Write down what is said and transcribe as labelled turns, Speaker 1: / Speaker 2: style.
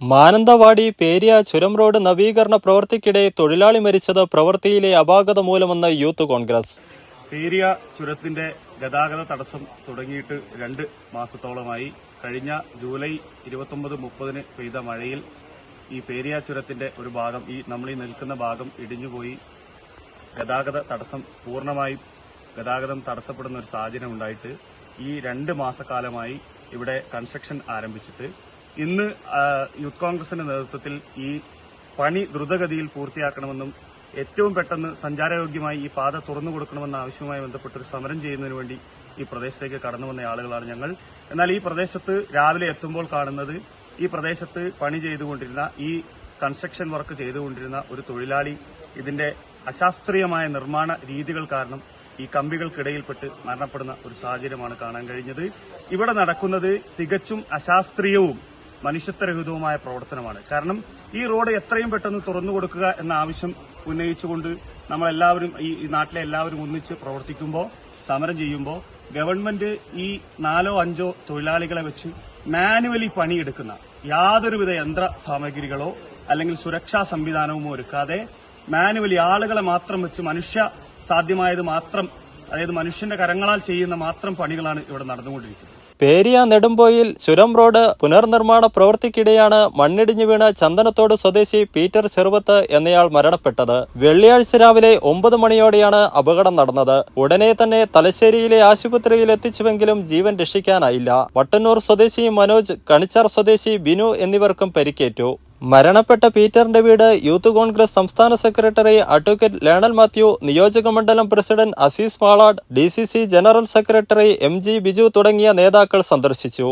Speaker 1: മാനന്തവാടി പേരിയ ചുരം റോഡ് നവീകരണ പ്രവൃത്തിക്കിടെ തൊഴിലാളി മരിച്ചത് പ്രവൃത്തിയിലെ അപാകത മൂലമെന്ന് യൂത്ത് കോൺഗ്രസ്.
Speaker 2: പേരിയ ചുരത്തിന്റെ ഗതാഗത തടസ്സം തുടങ്ങിയിട്ട് രണ്ട് മാസത്തോളമായി. കഴിഞ്ഞ ജൂലൈ ഇരുപത്തൊമ്പത് മുപ്പതിന് പെയ്ത മഴയിൽ ഈ പേരിയ ചുരത്തിന്റെ ഒരു ഭാഗം ഈ നമ്മൾ ഈ നിൽക്കുന്ന ഭാഗം ഇടിഞ്ഞുപോയി. ഗതാഗത തടസ്സം പൂർണമായി ഗതാഗതം തടസ്സപ്പെടുന്ന ഒരു സാഹചര്യം ഉണ്ടായിട്ട് ഈ രണ്ട് മാസക്കാലമായി ഇവിടെ കൺസ്ട്രക്ഷൻ ആരംഭിച്ചിട്ട് ഇന്ന് യൂത്ത് കോൺഗ്രസിന്റെ നേതൃത്വത്തിൽ ഈ പണി ദ്രുതഗതിയിൽ പൂർത്തിയാക്കണമെന്നും ഏറ്റവും പെട്ടെന്ന് സഞ്ചാരയോഗ്യമായി ഈ പാത തുറന്നു കൊടുക്കണമെന്ന ആവശ്യവുമായി ബന്ധപ്പെട്ട് ഒരു സമരം ചെയ്യുന്നതിന് വേണ്ടി ഈ പ്രദേശത്തേക്ക് കടന്നു വന്ന ആളുകളാണ് ഞങ്ങൾ. എന്നാൽ ഈ പ്രദേശത്ത് രാവിലെ എത്തുമ്പോൾ കാണുന്നത് ഈ പ്രദേശത്ത് പണി ചെയ്തുകൊണ്ടിരുന്ന ഈ കൺസ്ട്രക്ഷൻ വർക്ക് ചെയ്തുകൊണ്ടിരുന്ന ഒരു തൊഴിലാളി ഇതിന്റെ അശാസ്ത്രീയമായ നിർമ്മാണ രീതികൾ കാരണം ഈ കമ്പികൾക്കിടയിൽപ്പെട്ട് മരണപ്പെടുന്ന ഒരു സാഹചര്യമാണ് കാണാൻ കഴിഞ്ഞത്. ഇവിടെ നടക്കുന്നത് തികച്ചും അശാസ്ത്രീയവും മനുഷ്യത്വരഹിതവുമായ പ്രവർത്തനമാണ്. കാരണം ഈ റോഡ് എത്രയും പെട്ടെന്ന് തുറന്നു കൊടുക്കുക എന്ന ആവശ്യം ഉന്നയിച്ചുകൊണ്ട് നമ്മളെല്ലാവരും ഈ നാട്ടിലെ എല്ലാവരും ഒന്നിച്ച് പ്രവർത്തിക്കുമ്പോൾ സമരം ചെയ്യുമ്പോൾ ഗവൺമെന്റ് ഈ നാലോ അഞ്ചോ തൊഴിലാളികളെ വെച്ച് മാനുവലി പണിയെടുക്കുന്ന യാതൊരുവിധ യന്ത്ര സാമഗ്രികളോ അല്ലെങ്കിൽ സുരക്ഷാ സംവിധാനവുമോ ഒരുക്കാതെ മാനുവലി ആളുകളെ മാത്രം വെച്ച് മനുഷ്യ സാധ്യമായത് മാത്രം അതായത് മനുഷ്യന്റെ കരങ്ങളാൽ ചെയ്യുന്ന മാത്രം പണികളാണ് ഇവിടെ നടന്നുകൊണ്ടിരിക്കുന്നത്.
Speaker 1: പേരിയ നെടുമ്പോയിൽ ചുരം റോഡ് പുനർനിർമ്മാണ പ്രവൃത്തിക്കിടെയാണ് മണ്ണിടിഞ്ഞു വീണ് ചന്ദനത്തോട് സ്വദേശി പീറ്റർ ചെറുവത്ത് എന്നയാൾ മരണപ്പെട്ടത്. വെള്ളിയാഴ്ച രാവിലെ ഒമ്പത് മണിയോടെയാണ് അപകടം നടന്നത്. ഉടനെ തന്നെ തലശ്ശേരിയിലെ ആശുപത്രിയിൽ എത്തിച്ചുവെങ്കിലും ജീവൻ രക്ഷിക്കാനായില്ല. വട്ടന്നൂർ സ്വദേശി മനോജ് കണിച്ചാർ സ്വദേശി ബിനു എന്നിവർക്കും പരിക്കേറ്റു. മരണപ്പെട്ട പീറ്ററിന്റെ വീട് യൂത്ത് കോൺഗ്രസ് സംസ്ഥാന സെക്രട്ടറി അഡ്വക്കേറ്റ് ലേണൽ മാത്യു നിയോജക മണ്ഡലം president Azeez Malad D general secretary M Biju തുടങ്ങിയ നേതാക്കൾ സന്ദർശിച്ചു.